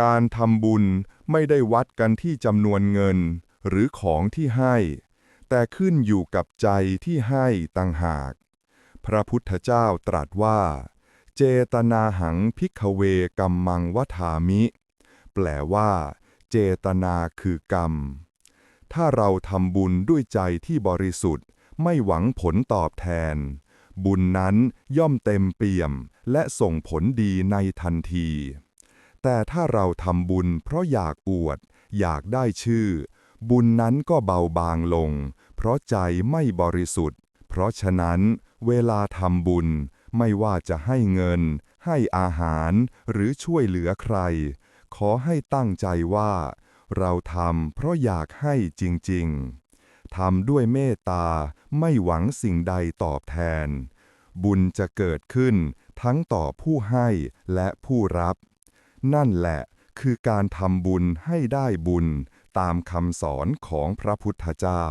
การทำบุญไม่ได้วัดกันที่จำนวนเงิน หรือของที่ให้ แต่ขึ้นอยู่กับใจที่ให้ต่างหาก พระพุทธเจ้าตรัสว่า เจตนาหังพิกเวกัมมังวทามิ แปลว่า เจตนาคือกรรม ถ้าเราทำบุญด้วยใจที่บริสุทธิ์ ไม่หวังผลตอบแทน บุญนั้นย่อมเต็มเปี่ยมและส่งผลดีในทันที แต่ถ้าเราทำบุญเพราะอยากอวด อยากได้ชื่อ บุญนั้นก็เบาบางลง เพราะใจไม่บริสุทธิ์ เพราะฉะนั้นเวลาทำบุญ ไม่ว่าจะให้เงิน ให้อาหารหรือช่วยเหลือใคร ขอให้ตั้งใจว่า เราทำเพราะอยากให้จริงๆทำด้วยเมตตาไม่หวังสิ่งใดตอบแทน บุญจะเกิดขึ้นทั้งต่อผู้ให้และผู้รับ นั่นแหละคือการทำบุญให้ได้บุญตามคำสอนของพระพุทธเจ้า